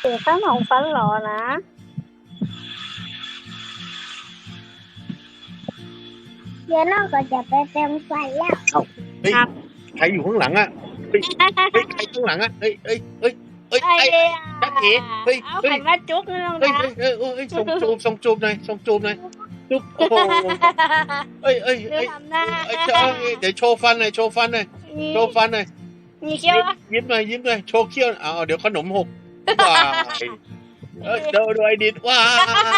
เสียข้าวหนองฟันหรอนะเดี๋ยวน้องก็จะไปเต็มไฟแล้วเฮ้ยใครอยู่ข้างหลังอะเฮ้ยเฮ้ยใครข้างหลังอะเฮ้ยเฮ้ยเฮ้ยเฮ้ยไอ้ไอ้เดียจ๊ะเอ๋เฮ้ยเอาเฮ้ยไข่มาจุกนะน้องเฮ้ยนะ เฮ้ยเฮ้ยเฮ้ยส่งจูบส่งจูบหน่อยส่งจูบหน่อยจูบโอ้โหเฮ้ยเฮ้ยเดี๋ยวเฮ้ยทำหน้าเฮ้ยเจ้าเดี๋ยวโชว์ฟันหน่อยโชว์ฟันหน่อยโชว์ฟันหน่อยมีเขี้ยวปะยิ้มหน่อยยิ้มหน่อยโชว์เขี้ยวเอาเอาเดี๋ยวขนมหก ว้ายเอ้ยเดี๋ยวดูไอ้ดิดว้า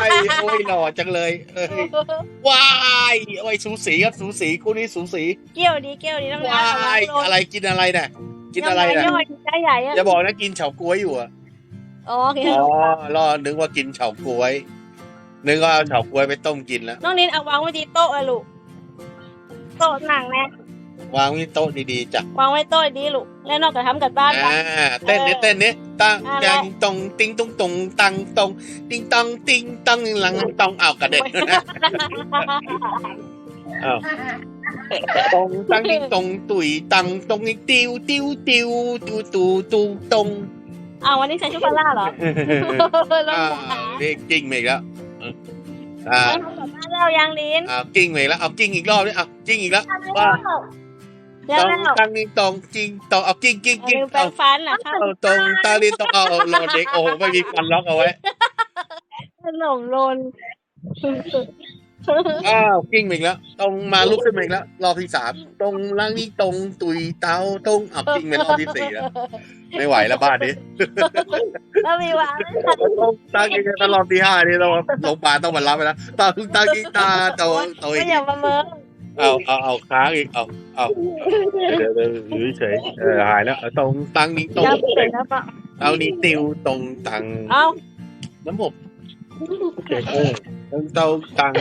ยโอ้ยหล่อจังเลยเอ้ยว้ายโอ้ยสูสีครับสูสีคู่นี้สูสีเกี้ยวดีเกี้ยวดีน้องนะว้ายอะไรกินอะไรเนี่ยกินอะไรเนี่ยย่อยใจใหญ่อะอย่าบอกนะกินเฉาก๊วยอยู่อะอ๋อโอเคอ๋อรอนึกว่ากินเฉาก๊วย นึกว่าเอาเฉาก๊วยไปต้มกินแล้วน้องนินเอาวางไว้ที่โต๊ะเลยลูกโต๊ะหนังนะ วางไว้ที่โต๊ะดีๆจ้ะวางไว้โต๊ะดีลูกแล้วนอกจากทำกับบ้านปะอ่าเต้นนี้เต้นนี้ตั้งอ่าตังตรงติงตุงตรงตังตรงติงตองติงตังหลังตองเอาวกระเด็นนะอ้าวตรงตังติงตรงตุยตังตรงนี่ติวติวติวตูตูตูตรงเอาวันนี้ใส่ชุดพล่าเหรอน้องอ่าจ๋าเรียกกิ้งมาอีกแล้วอ่าเอาทำกับบ้านแล้วยังดินอ่ากิ้งมาอีกแล้วเอากิ้งอีกรอบดิเอากิ้งอีกแล้วว่าแล้ว ตรงแล้วตังนี่ตรงจริงตรงเอากิ้งกิ้งเอากิ้งลืมแปรเอางฟันอะครับเอาตรงตาลินตรงเอาเอาโลเด็กโอ้โหไม่มีฟันล็อกเอาไว้ขนมโลนอ้าวกิ้งมาอีกแล้วตรงมาลุกขึ้นมาอีกแล้วรอบที่สามตรงล่างนี่ตรงตุยเต้าตรงอะกิ้งเป็นรอบที่สี่แล้วไม่ไหวแล้วบ้านนี้แล้วมีวางต้องตั้งกิ้งกันรอบที่ห้านี่เราโรงพยาบาลต้องมารับไปแล้วตั้งตั้งกิ้งตาโตโตไม่อีกอย่ามาเมิง เอาเอาเอาค้างอีกเอาเอาเดี๋ยวเดี๋ยวอยู่เฉยๆเออหายแล้วเอาตรงตั้งนี่ตรง จะเปลี่ยนแล้วปะเอานี่ติวตรงตังเอาน้ำผมเออตรงเตาตัง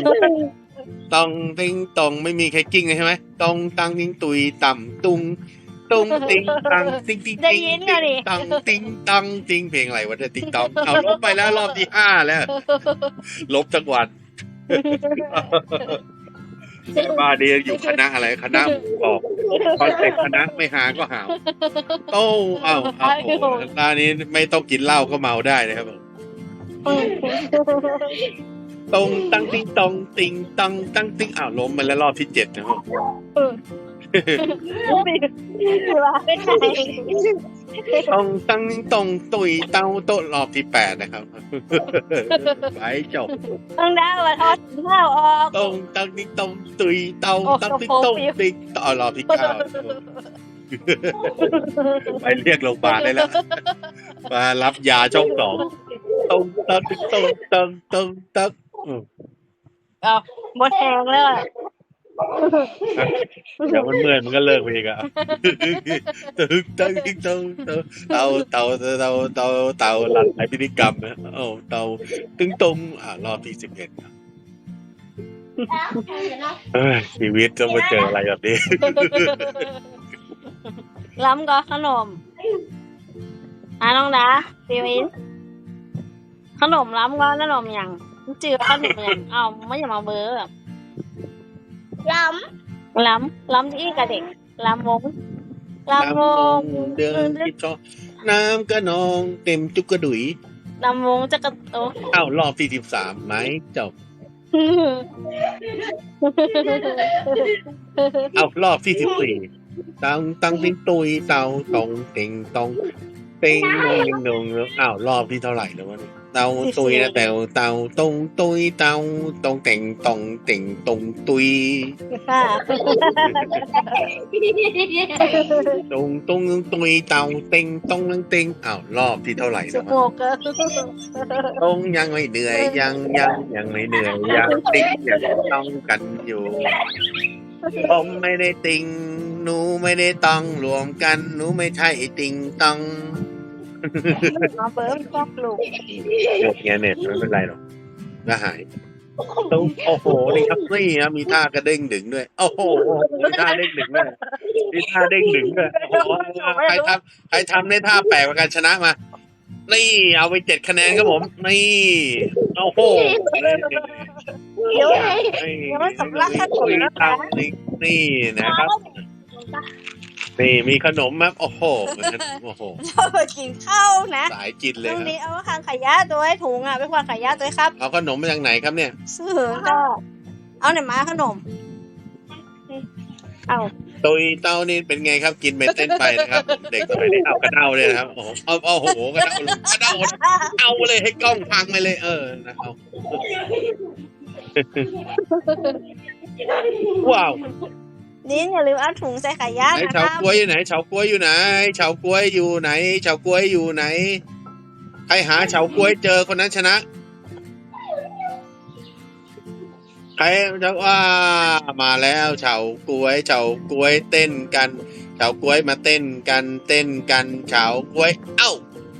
ตองติงตองไม่มีใครกิ้งเลยใช่ไหมตองตังติงตุยต่ำตุงตุงติงตังติงติงได้ติงยินก็ดิตังติงตังติงเพลงอะไรวะเนี่ยติงตองเอาลบไปแล้วรอบที่ห้าแล้ว ลบจังหวัด บ้าเดียอยู่คณะอะไรคณะหมูบอกคอนเซ็ปต์คณะไม่หาก็หาวโต้เอ้าเอาโอ้โหตอนนี้ไม่ต้องกินเหล้าก็เมาได้นะครับผมตรงตั้งติงตองติงตังตั้งติงอ้าวล้มมาแล้วรอบที่เจ็ดนะครับไม่ใช่ ตรงตังตรงตุยเต้าโต๊ะรอบที่แปดนะครับ ไปจบต้องได้ว่าทอดข้าวออกตรงตังติงตรงตุยเต้าโอ้ตังติงกระโปตรรงงปิวติงต่อรอบที่เก้าไปเรียกโรงพยาบาลได้แล้ว มารับยาช่องสองตรงตังติงตรงตังตังตังอืมเอาหมดแหงแล้วอะ เดี๋ยวมันเมื่อยมันก็เลิกไปอีกอะตึงตึงตึงตึงเตาเตาเตาเตาเตาเตาหลังไอพิธีกรรมนะโอ้เตาตึงตรงอ่ารอบที่สิบเอ็ดชีวิตต้องมาเจออะไรแบบนี้ล้ำก็ขนมอะน้องดาฟิวินขนมล้ำก็ขนมอย่างจือขนมอย่างเอาไม่อย่ามาเบอร์แบบ ล้ล้ำล้ำที่กับเด็กล้ำวงล้ำวงเดินที่ชอน้ำกระนองเต็มจุกกระดุยล้ำวงจะกระโตอ้าวรอบที่สิบสามไหมจบเอารอบที่สิบสี่ตังตังติงตุยเตาตองเต็งตองเต็งนงนงนงอ้าวรอบที่เท่าไหร่แล้ววะเนี่ย เตาตุยนะแต่เตาตรงตุยเตาตองเต็งตองเต็งตรงตุยค่ะตรงตรงตุยเตาเต็งตรงนังเต็งอ้าวรอบที่เท่าไหร่สุแล้วโมวะกเกอร์ตรงยังไม่เหนื่อยยังยังยังไม่เหนื่อยยังติ๊งยังต้องกันอยู่ผมไม่ได้ติงหนูไม่ได้ต้องรวมกันหนูไม่ใช่ติงต้อง มาเบอร์ครอบลูกเน็ตเงี้ยเน็ตไม่เป็นไรหรอกก็หายต้องโอ้โหนี่ครับนี่นะมีท่ากระเด้งดึงด้วย โอ้โหมีท่าเด้งดึงด้วยมีท่าเด้งดึงด้วยโอ้โหใครทำใครทำได้ท่าแปลกกว่ากันชนะมา นี่เอาไปเจ็ดคะแนนครับผม นี่โอ้โหเดี๋ยวนี่ยังไม่สำลักสักคนนะนี่นี่นะครับเนี่มีขนมครับโอ้โหโอ้โหเราไปกินข้าวนะสายจิตเลยตรงครับนี้เอามาขางขายะตัวให้ถุงอะไปควางขายะตัวให้ครับเอาขนมมาจากไหนครับเนี่ยซื้อก็เอาไหนมาขนมเอาตุยเต้านี่เป็นไงครับกินไปเต้นไปนะครับ เด็กสมัยนี้เอากระเด้าเลยนะครับโอ้โหเอาเอาโอ้โหกระเด้าลงกระเด้าเอาเลยให้กล้องพังไปเลย เออนะเอาว้าว นี่อย่าลืมเอาถุงใส่ขายะไหนนะคเฉารับก๊วยอยู่ไหนเฉาก๊วยอยู่ไหนเฉาก๊วยอยู่ไหนเฉาก๊วยอยู่ไหน ใครหาเฉาก๊วยเจอคนนั้นชนะ ใครจะว่ามาแล้วเฉาก๊วยเฉาก๊วยเต้นกันเฉาก๊วยมาเต้นกันเต้นกันเฉาก๊วย เอ้า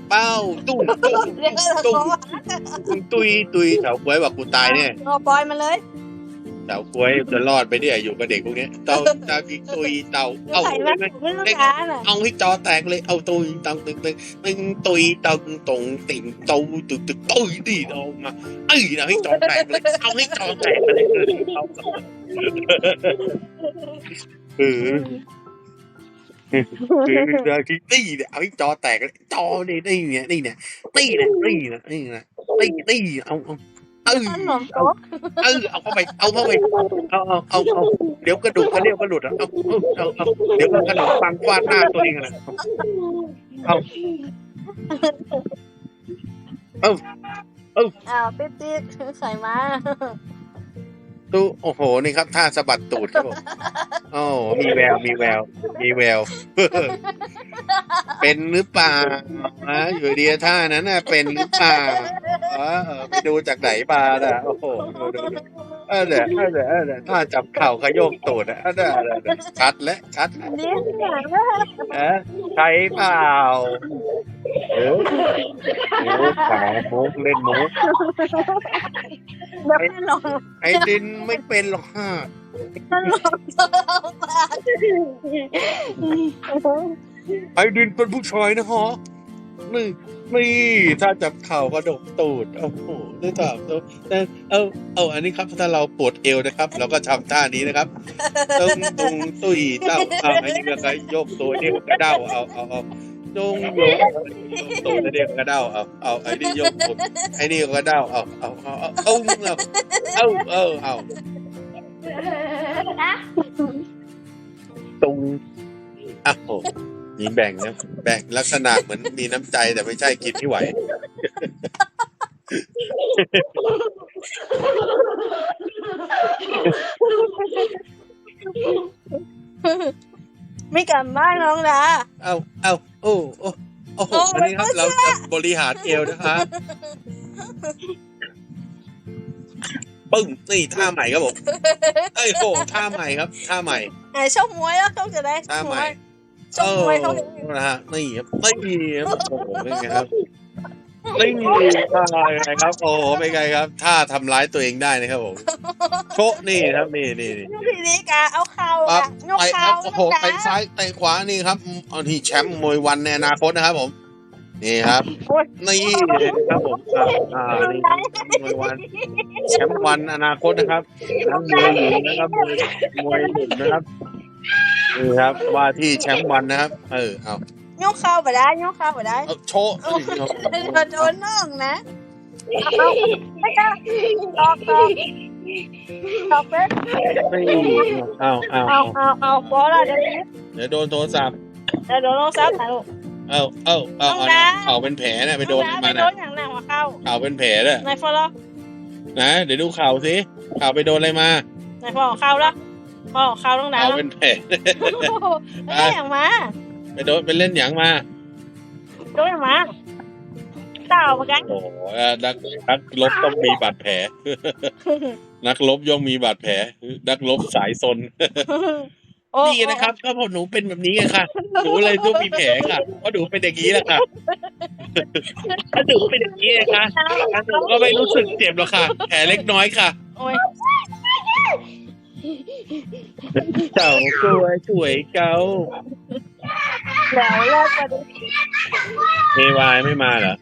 เป้าตุ้งตุ้งเรียกว่าตุ้งตุ้งตุยตุยเฉาก๊วยบอกกูตายเนี่ย รอปอยมาเลย เฉาก๊วยจะรอดไปเนี่ยอยู่กับเด็กพวกเนี้ยเต่าตากิตุยเต่าเอ้าใส่มาไม่ต้องการอะเอาให้จอแตกเลยเอาตุยตังตึงตึงตึงตุยตังตรงติ่งตูตึกตึกตุยดีออกมาเอ้ยเอาให้จอแตกเลยเอาให้จอแตกเลยเอาเออคือเดี๋ยวที่ตีเนี่ยเอาให้จอแตกเลยจอนี่นี่เนี่ยนี่เนี่ยตีเนี่ยตีเนี่ยนี่เนี่ยตีตีเอาเอา เออขนมโต๊ะเออเอาเข้าไป เอาเข้าไปเอาเอาเอาเอาเดี๋ยวกระดูกกระเดี่ยวกระหลุดอะเอาเอาเอาเอาเดี๋ยวก็ขนมปังฟาดหน้าตัวเองอะนะอ้าวติ๊ดติ๊ดใส่มา ดูโอ้โห นี่ครับท่าสะบัดตูดครับผมโอ้มีแวว มีแวว มีแวว เป็นหรือเปล่าฮะอยู่ดีท่านั้นน่ะ เป็นหรือเปล่าเออไปดูจากไหนมาน่ะโอ้โหดูดูดูเออเดี๋ยวเออเดี๋ยวเออเดี๋ยวท่าจับเข่าขยโยกตูดอะเออเดี๋ยวเดี๋ยวเดี๋ยวชัดแล้วชัดแล้วนี่เนี่ยเออใช่เปล่าเออมุกขามุกเล่นมุกเดี๋ยวขนมไอ้ดินไม่เป็นหรอกฮะขนมโต๊ะปากไอ้ดินเป็นผู้ชายนะฮะนี่นี่ถ้าจับเข่ากระดกตูดโอ้โหได้ถามตัวแต่เอาเอาอันนี้ครับถ้าเราปวดเอวนะครับ เราก็ทำท่านี้นะครับตรงตรงตุยเต้าเอาไอ้นี่ก็โยกตัวนี่กระเด้าเอาเอาเอา จงโยกตูดเดียกระเด้าเอาเอาไอ้นี่โยกผมไอ้นี่กระเด้าเอาเอาเอาเอาเอาเอาเอาตรงอ้าวมีแบ่งนะแบ่งลักษณะเหมือนมีน้ำใจแต่ไม่ใช่กินที่ไหวอ ไม่กลับบ้านน้องดาเอาเอาโอ้โอ้โอ้โหโอ้อันนี้ครับไม่เราเชื่อจะบริหารเอวนะครับปึ้งนี่ท่าใหม่ครับผมเอ้ยโหท่าใหม่ครับ ท่าใหม่ไหนชกมวยแล้วเขาจะได้ชท่ากมใหวม่ยชกมวยเขาเออนะฮะนี่ครับนี่ครับโอ้โหเป็นไงครับ นี่ท่าไงครับโอ้โหเป็นไงครับท่าทำร้ายตัวเองได้นะครับผมโชะนี่ครับนี่นี่นี่ยกทีนี้กาเอาเข่าปั๊อะบยกไปคเข่ารับโอ้โหน้องไปดาซ้ายไปขวานี่ครับเอาที่แชมป์มวยวันในอนาคตนะครับผม นี่ครับโอ้ยนี่ครับผมอ่าอ่านี่ครับมวยวันแชมป์วันอนาคตนะครับทั้งมวยหญิงนะครับมวยมวยหญิงนะครับนี่ครับว่าที่แชมป์วันนะครับ เออเอา ยกเข่าไปได้ยกเข่าไปได้เอาโชว์นี่ครับเดี๋ยวโดนน้องนะเอาไม่ได้ตอกตอกตอกไปนี่เอาเอาเอาเอาเอาเอาพอละเดี๋ยวนี้เดี๋ยวโดนโทรศัพท์เดี๋ยวโดนน้องซับถ่ายลูกเอาเอาเอาน้องเอาดาเขาเป็นแผลเนี่ยไปโดนน้องมาดาไปโดนะนอย่างหนักมาเข้าเขาเป็นแผลเนี่ยในฟอลล์นะเดี๋ยวดูข่าวสิข่าวไปโดนอะไรมาในฟอลล์เข้าแล้วฟอลล์เข้าต้องดาข่าวแล้วเป็นแผลไม่ได้อย่างมาไป โดนไปเล่นหยังมาโดนอย่างมาเต่าเหมือนกันโอ้โหนักนักลบต้องมีบาดแผล นักลบย่อมมีบาดแผล นักลบสายซนโอ้นี่นะครับ ก็เพราะหนูเป็นแบบนี้ไงค่ะ หนูเลยต้องมีแผลค่ะเพราะหนูเป็นอย่างนี้แหละค่ะถ้าหนูเป็นอย่างนี้ไงค่ะหนูก็ไม่รู้สึกเจ็บหรอกค่ะ แผลเล็กน้อยค่ะโอ้ย เจ้ากล้วยสวยเกาแล้วเลิกกันเอวายไม่มาเหรอ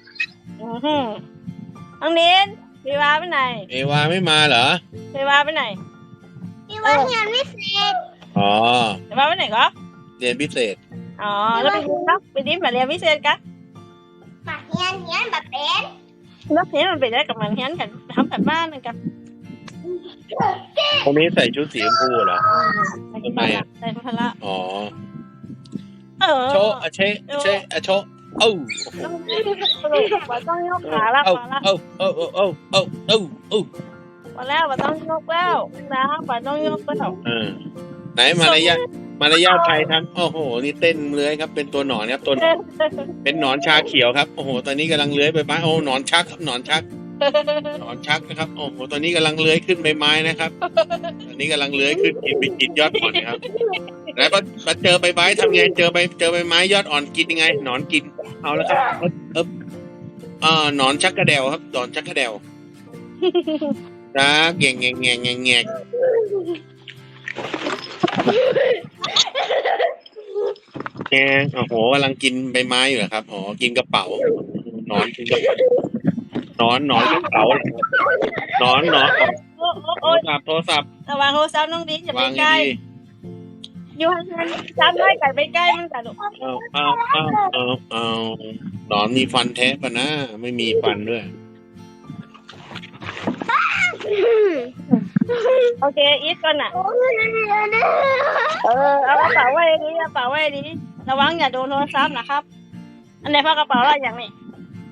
อื้อหือน้องนินพี่วาไปไหนเอวาไม่มาเหรอพี่วาไปไหนพี่ว่าเรียนไม่เสร็จอ๋อพี่วาไปไหนก็เรียนพิเศษอ๋อแล้วไปดินครับไปดินมาเรียนพิเศษกันมาเฮียนเฮียนแบบเป็นแล้วเฮียนมันไปได้กับมันเฮียนกันทำกันบ้านนึงกัน คนนี้ใส่ชุดสีชมพูเหรอ ทำไมอะ ใส่พละอ๋อ เออโชะอะเชะอะเชะอะโชะเอ้าต้องว่าต้องยกขาแล้วเอ้าพอละเอ้าเอ้าเอ้าเอ้าเอ้าเอ้าเอ้าพอแล้วว่าต้องยกแล้วนะว่าต้องยกแล้วเออไหนมารยาทมารยาทไทยทำโอ้โห นี่เต้นเลื้อยครับ เป็นตัวหนอนครับตัวหนอนเป็นหนอนชาเขียวครับ โอ้โห ตอนนี้กำลังเลื้อยไปไม้โอ้หนอนชักครับหนอนชัก หนอนชักนะครับ โอ้โห ตอนนี้กำลังเลื้อยขึ้นใบไม้นะครับ ตอนนี้กำลังเลื้อยขึ้นกินไปกินยอดอ่อนนะครับ แล้วพอพอเจอใบไม้ทำไง เจอใบเจอใบไม้ยอดอ่อนกินยังไง หนอนกิน เอาแล้วครับเอบเอบอ่าหนอนชักกระเดวครับ หนอนชักกระเดวจ้าแงงแงงแงงแงงแงงแงงโอ้โหกำลังกินใบไม้อยู่เหรอครับ อ๋อ กินกระเป๋า หนอนกินกระเป๋า นอนหนอนกระเป๋าเหรอครับหนอนหนอนโอ้โอ้โทโอ้รยศัพท์โทรศัพท์ระวังโทรศัพท์น้องดินอย่าไปวางใกล้ดีอยู่ห่างๆจำได้กันไปใกล้มันกันลูกๆเอาเอาเอาเอาเอาหนอนมีฟันแท้ปะนะ ไม่มีฟันด้วย โอเคอีทก่อนน่ะ เออเอากระเป๋าไว้ดีกระเป๋าไว้ดีระวังอย่าโดนโทรศัพท์นะครับ อันไหนพ่อกระเป๋าอะไรอย่างนี้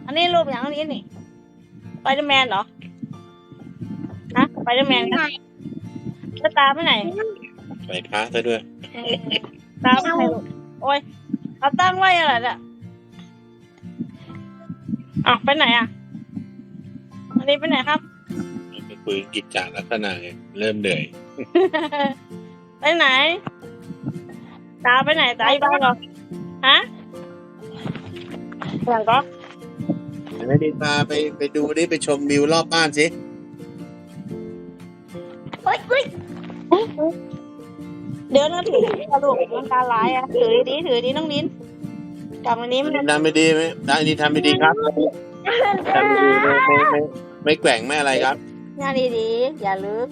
อันนี้รูปอย่างนี้นี่ ไปเดอร์แมนเหรอ ฮะไปเดอร์แมนครับจะตามไปไหนใส่ค้าซะด้วย ตามไปไหนลูกโอ้ยเอาตั้งไว้อะไรเนี่ยอ้าวไปไหนอะอันนี้ไปไหนครับ ไปคุยกิจจาลักษณะไงเริ่มเดือย ไปไหน ตาไปไหนตาอยู่บ้านเหรอฮะอย่างก็ ไม่ได้พาไปไปดูได้ไปชมวิวรอบบ้านสิเฮ้ยเฮ้ยเดี๋ยวนะถือดีๆอะลูกมันตาลายอะถือดีๆถือดีน้องลิ้นกลับวันนี้มันทำไม่ดีไหมได้นี่ทำไม่ดีครับทำไม่ดีไม่ไม่ไม่ไม่แกว่งไม่อะไรครับงานดีๆอย่าลืม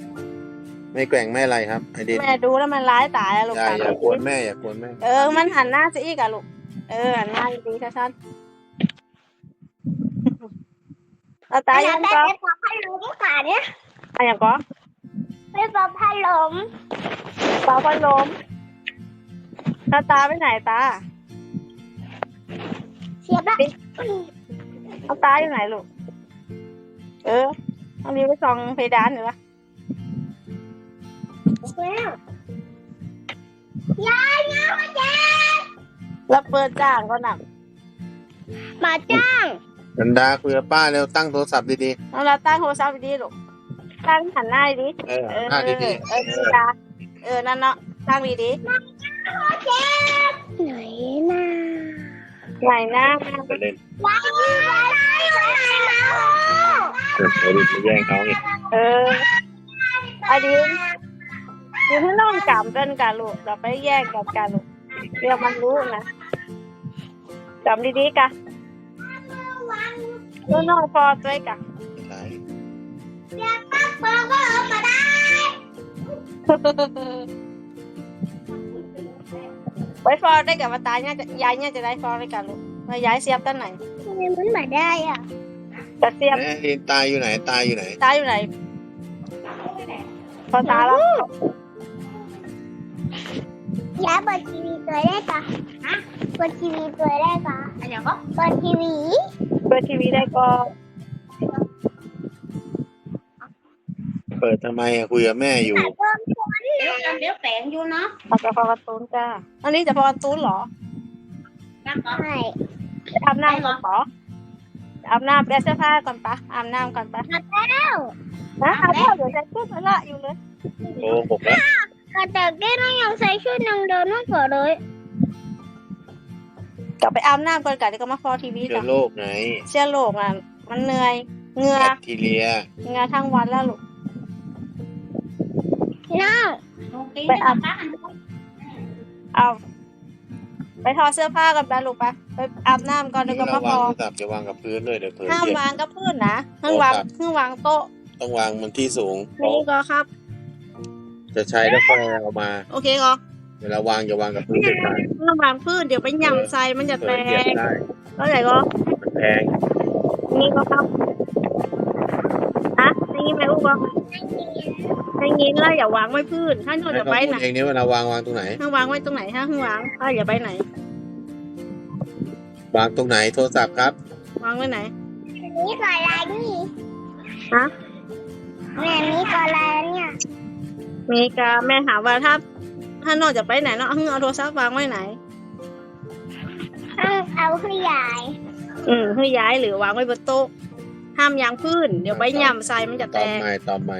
ไม่แกว่งไม่อะไรครับไอเด็กแม่ดูแล้วมันร้ายตายอะลูกอย่าตาอย่ากวนแม่อย่ากวนแม่เออมันหันหน้าสิอีกอะลูกเออหันหน้าดีๆชัดๆ เอาตาอยัยากงได้ก็ไปปอบพัดลมค่ะเนี่ยอะอย่างก็ไปปอบพัดลมเป่าพัดลมตาตาไปไหนตาเสียบละเอาตาอยู่ไหนลูก เออต้องรีบไปส่องเพดานหรือวะแล้วยายยายมาจ้าแล้วเปิดจ้างก็หนักมาจ้าง กันดาคุยกับป้าแล้วตั้งโทรศัพท์ดีเอาเราตั้งโทรศัพท์ดีๆลูกตั้งหันหน้าดีๆเออๆเออหน้าเอดีอเออดีจ้าเออนั่นเนาะตั้งดีไหนนะๆไหนหน้าๆไปเล่นว้าวอะไรอะไรมาเออไปดูไปแย่งเขาไงเอออันนี้อยู่ที่น้องจำเป็นกันลูกเราไปแยกกันกันลูกเรียกมันรู้นะจำดีๆกัน ลูกน้องพอด้วยกันไหนเปิดก็เอามาได้ไว้ฟอได้กับว่าตายเนี่ยจะยายเนี่ยจะได้ฟอได้กันลูกว่ายายเสียบตั้งไหนทำไมมันมาได้อะจะเสียบแม่เห็นตายอยู่ไหนตายอยู่ไหน ตาอยู่ไหน พอตาแล้วยายเปิดทีวีตัวแรกก่อนฮะเปิดทีวีตัวแรกก่อนอะไรก็เปิดทีวี เปิดทีวีได้ก็ เปิดทำไมอะคุยกับแม่อยู่ เดี๋ยวเดี๋ยวแปลงอยู่เนาะเอาจะพอการ์ตูนจ้า อันนี้จะพอการ์ตูนเหรอใช่ไปอาบน้ำก่อนปะอาบน้ำเปลี่ยนเสื้อผ้าก่อนปะอาบน้ำก่อนปะมาแล้วนะอาบน้ำเดี๋ยวจะขึ้นมาละอยู่เลยโอ้หกแล้ว กระแต่แก้น้องยังใส่ชุดนางเดินนั่งก่อนเลย กลับไปอาบน้ำก่อนกันเดี๋ยวก็มาฟอทีวีเชื้กัอนโรคไงเชื้อโรคอะมันเหนื่อยเหงื่อแบคทีเรีย เหงื่อทั้งวันแล้วลูก น้องไปอาบ เอาไปถอดเสื้อผ้ากันไปลูกไปไปอาบน้ำก่อนเดี๋ยวก็ระมาวัฟงอโทรศัพท์จะวางกับพื้นด้วยเดี๋ยวเผลอห้ามเหยียบวางกับพื้นนะห้ามวางโทรศัพท์ ห้ามวางโต๊ะต้องวางมันที่สูง นี่ก็ครับ จะใช้แล้วค่อยเอามา โอเคก็ เวลาวางอย่าวางกับพื้นเด็ดขาดระหว่างพืชเดี๋ยวไปย่ำใส่มันจะเกิแตดเหยียบกได้เข้าใจก็มันแพงนี่ก็ครับฮะอย่างนี้ไหมลูกก็อย่างนี้แล้วอย่าวางไว้พืชถ้าเราให้จะเขาไปพูไหนดเองเนี่ยเวลาวางวางตรงไหนถ้าวางไว้ตรงไหนถ้าข้างวางถ้าอย่าไปไหน วางตรงไหนโทรศัพท์ครับ วางไว้ไหนนี่ก่อนอะไรนี่ฮะแม่นี่ก่อนอะไรเนี่ยมีกาแม่ถามว่าถ้า ถ้านอกจะไปไหนเนาะเอาเอาโทรศัพท์วางไว้ไหนต้องเอาให้ยายอืมให้ย้ายหรือวางไว้บนโต๊ะ ห้ามยางพื้น เดี๋ยวใบย่ำใส่มันจะตแตอบกใหม่ตอบใหม่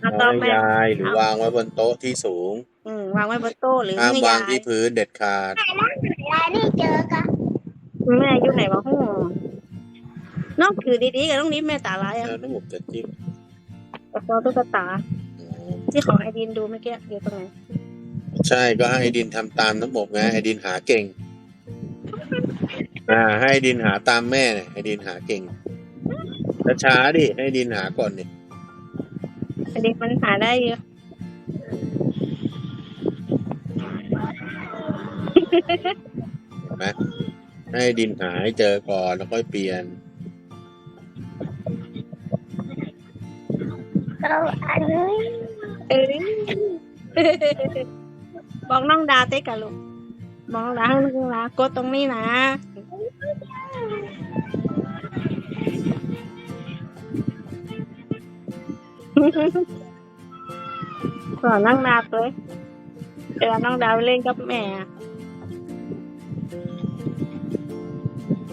เอาวาต่องไป ให้ยายหรือวางไว้บนโต๊ะที่สูงอืมวางไว้บนโต๊ะหรือห้ามให้วางย้ายที่พื้นเด็ดขาด ยายไม่เจอกันแม่อยู่ไหนวะฮู้น้องคือดีๆกับน้องนิดแม่ตาลายอะ แล้วระบบจะจิ้มกับตัวตุ๊กตาอ๋อ ที่ของไอดินดูเมื่อกี้อยู่ตรงไหนใช่ก็ให้ไอดินทำตามระบบไงไอดินหาเก่ง อ่า ให้ไอดินหาตามแม่เนี่ยไอดินหาเก่งช้าๆดิให้ไอดินหาก่อนดิไอดินมันหาได้เยอะเห็นไหมให้ไอดินหาให้เจอก่อนแล้วค่อยเปลี่ยนเราอันนี้เอ้ยบอกน้องดาเต้กับลูกบอกน้องดาให้น้องดากดตรงนี้นะสอนน้องดาตัวเดี๋ยวน้องดาไปเล่นกับแม่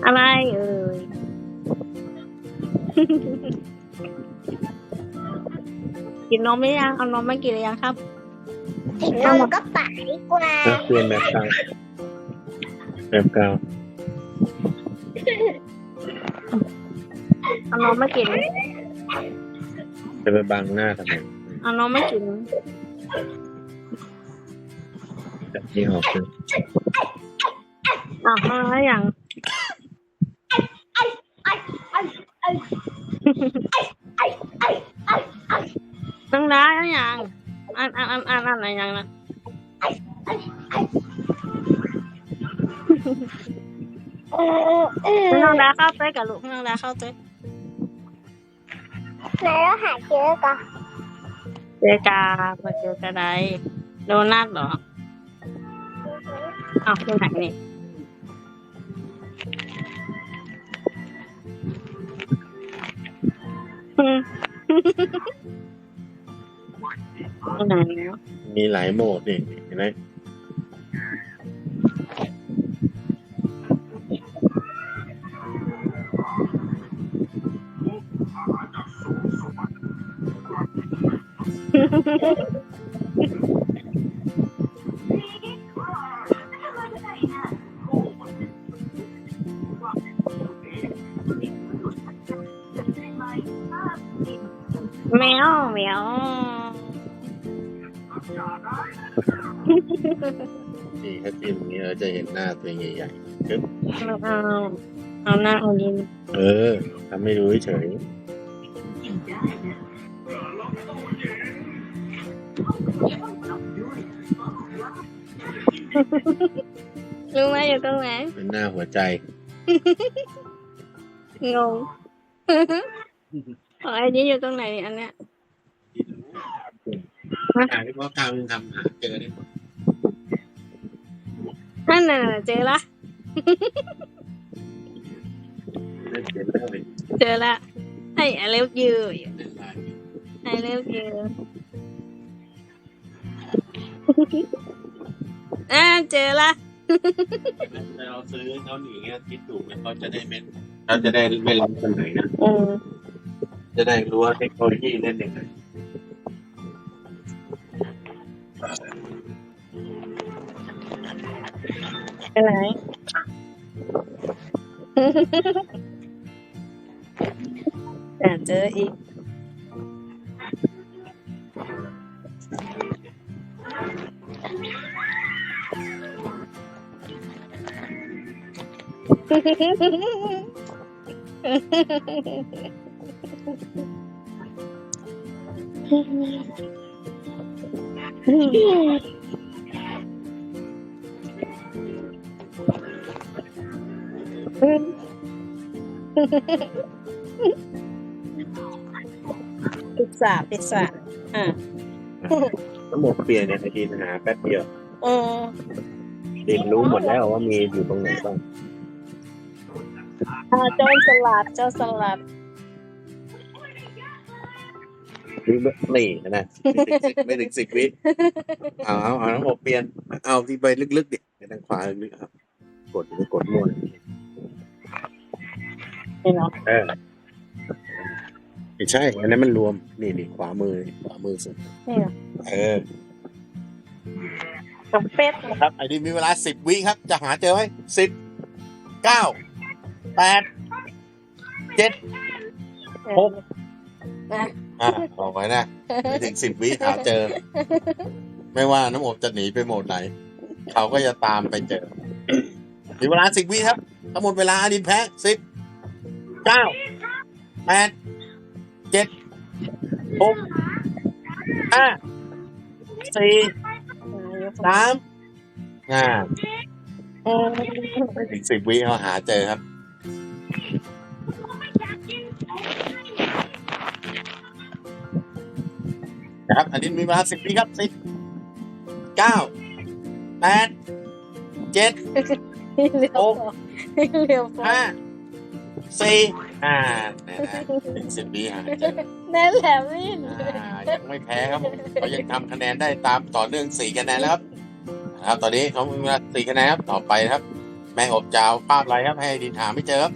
อะไรเอ่ย กินนมไหมยังเอานมมากินหรือยังครับถึงนมก็ป่าดีกว่านะเปลี่ยนแบบเก่าแบบเก่าเอานมมากินจะไปบังหน้าทำไมเอานมมากินจับนี่ออกเลยอะเอาแล้วยัง น้องดาเอายังอันอันอันอันอันอะไรยังนะเออเออน้องดาเข้าเต้กับลูกน้องดาเข้าเต้ไหนเราหาเจอกันเจอกามาเจอกระไดโดนัทเหรออ้าวที่ไหนนี่อืม ที่ไหนแล้ว มีหลายโหมดนี่เห็นไหมแมวแมว นี่ถ้าจิ้มอย่างนี้เราจะเห็นหน้าตัวใหญ่ๆเอาเอาหน้าเอาดินเออทำให้ดูเฉยรู้ไหมอยู่ตรงไหนเป็นหน้าหัวใจ งงของไอ้นี้อยู่ตรงไหนอันเนี้ยหาที่พ่อกาวยังทำหาเจอได้หมด นั่นน่ะเจอละเล่นเกมได้เลยเจอละให้อเล็กยือเล่นไลน์ให้เล็กยืออ่าเจอละแต่เราซื้อเขาหนีเงี้ยคิดถูกนะเขาจะได้ไม่เขาจะได้ไม่ล้ำสมัยนะอืมจะได้รู้ว่าเทคโนโลยีเล่นยังไง ไปไหนอ่าเจออีก อืมพิซซ่าพิซซ่าอ่าน้ำหมกเปลี่ยนเนี่ยไอดีนหาแป๊บเดียวอืมดินรู้หมดแล้วว่ามีอยู่ตรงไหนบ้างอ่าโจนสลัดโจนสลัดนี่นี่นะไม่ถึงสิบวิเอาเอาเอาน้ำหมกเปลี่ยน เอาที่ไปลึกๆดิไปทางขวาลึกๆครับกดหรือกดมั่ว นี่เนาะเออไม่ใช่ อันนั้นมันรวม นี่นี่ขวามือขวามือสุด นี่เนาะเออกับเป็ดครับไอ้ดินมีเวลาสิบวิครับ จะหาเจอไหมสิบเก้าแปดเจ็ดหกนะอะบอกไว้นะไม่ถึงสิบวิหาเจอ ไม่ว่าน้ำอบจะหนีไปโหมดไหน เขาก็จะตามไปเจอมีเวลาสิบวิครับทั้งหมดเวลาอดินแพ้สิบ เก้าแปดเจ็ดหกห้าสี่สามอ่าอืมไม่ถึงสิบวิเขาหาเจอครับ นะครับ อันนี้มีเวลาสิบวิครับสิบเก้าแปดเจ็ดเร็วโอ้พอเร็วพอห้า สี่อ่านะนะถึงสิบวิหาเจอแน่แหลมนี่อ่ายังไม่แพ้ครับผมเขายังทำคะแนนได้ตามต่อเนื่องสี่คะแนนแล้วครับนะครับ ตอนนี้เขามีเวลาสี่คะแนนครับต่อไปครับ แม่อบจาวภาพอะไรครับ ให้ดินหาไม่เจอครับ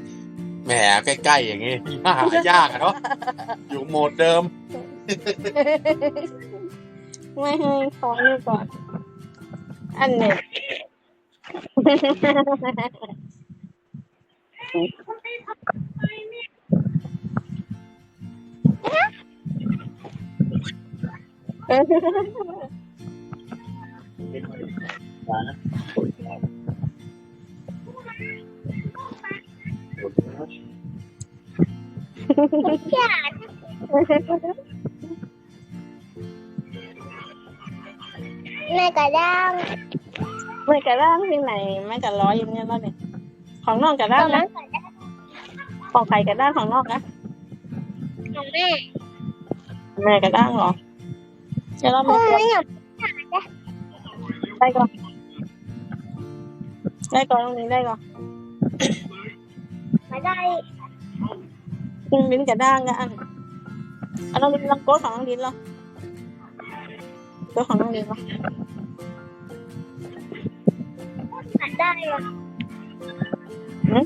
แหมใกล้ๆอย่างงี้หายากอะเนาะอยู่โหมดเดิม ไม่ให้ขอนี่ก่อน อันเน็ต แม่กระด้างไม่กระด้างที่ไหนไม่กระร้อยอย่างเงี้ยแล้วเนี่ยของนอกกระตด้าองนนั้นะนกระด้างของใครกระด้างของนอกนะ ของแม่แม่กระด้างเหรอเดี๋ยวเราพ่มาอเทียบไม่อยากได้ก่อนได้ก่อนตรงนี้ได้ก่อนมาได้คุณลิ้นกระด้างกันอันอันน้องลิ้นลองโก้ของน้องลิ้นเหรอโก้ของน้องลิ้นเหรอมาได้หรอมาได้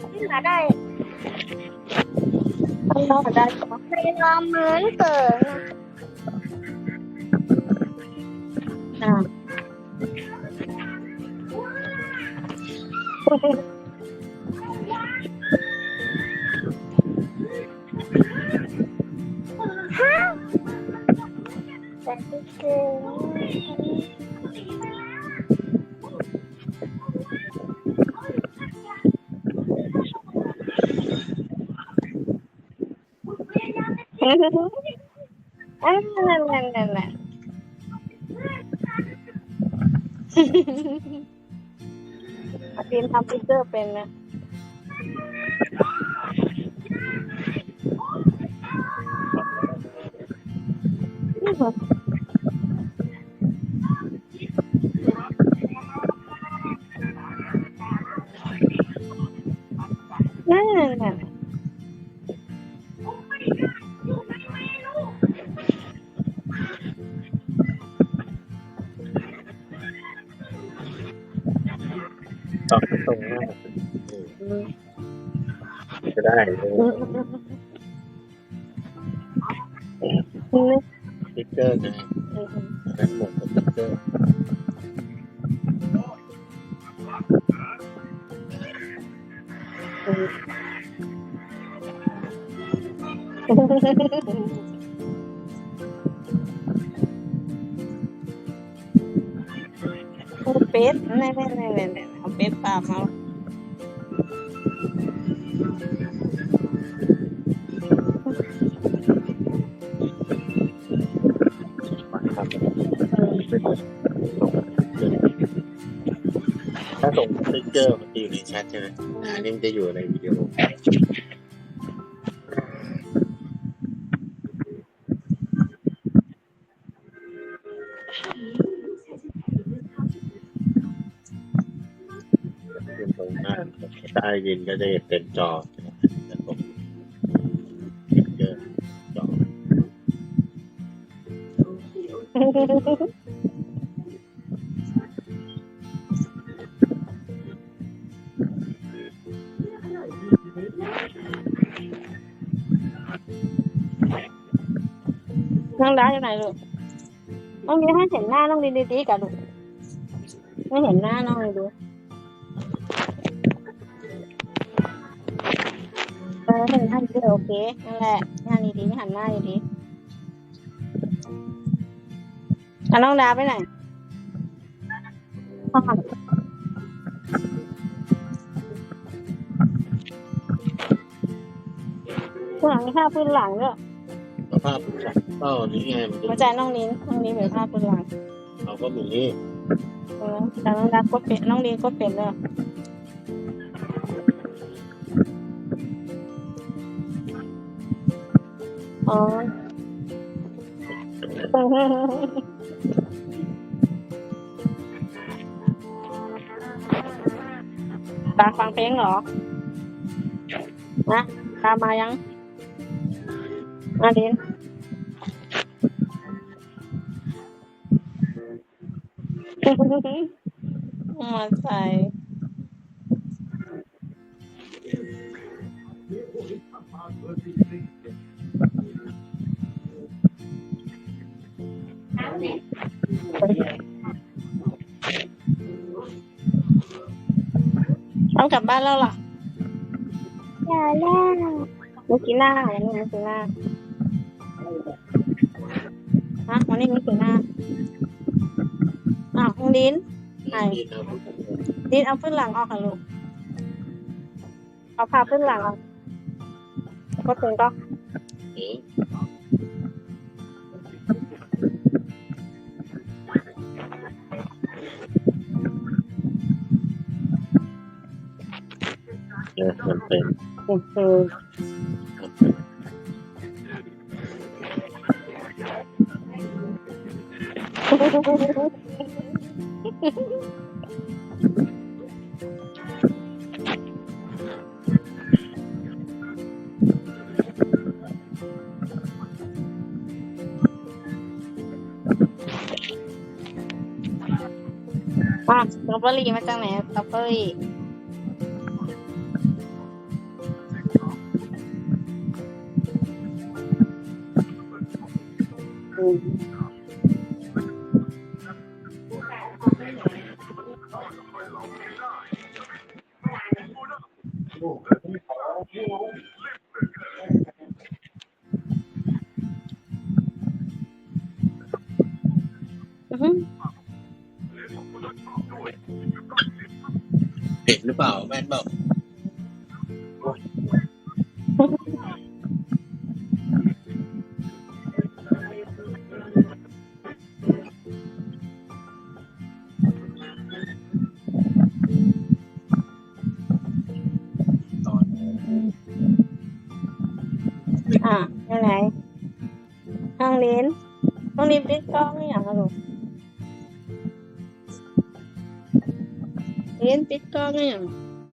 ต้องน้องกระด้างเหรอไปรอเหมือนเกิดอ่าแต่ที่คือ อันนั้นนั่นนั่นนั่นอาทินทำพิกเกอร์เป็นนะนั่นนั่น ก็ได้สติ๊กเกอร์ไงทั้งหมดสติ๊กเกอร์เป็ดนี่นี่นี่นี่เอาเป็ดปากมาถ้า ส่งสติ๊กเกอร์มันจะอยู่ในแชทใช่ไหมอ่าอันนี้มันจะอยู่ในวิดีโอตรงหน้าใต้ดินก็จะเห็นเต็มจอจะตกสติ๊กเกอร์จอ น้องดาอยู่ไหนลูก น้องดีให้เห็นหน้าน้องดีดีๆกันลูก ไม่เห็นหน้าน้องเลยดูเออเห็นหน้าดีๆโอเค นั่นแหละหน้าดีๆหันหน้าดีๆอะน้องดาไปไหน หลังมีภาพพื้นหลังด้วยสภาพเป้านี้ไงมันหัวใจน้องนิ้นน้องนิ้นเป็นภาพพื้นหลังเราก็มีเออแต่น้องดาก็เป็นน้องนิ้นก็เป็นด้วยอ๋อตาฟังเพลงเหรอนะตามมายัง มาดินมาใส่ต้องกลับบ้านแล้วล่ะอย่าเล่นมุกิน่าวันนี้มุกิน่า ฮะวันนี้มุกิน่าอ้าวน้องลิ้นไหนดีนะลิ้นเอาพื้นหลังออกค่ะลูก เอาผ้าพื้นหลังออกก็ถึงก็เออมันเป็นโอ้โหอะสตรอเบอรี่มาจากไหนสตรอเบอรี่อืม ลิ้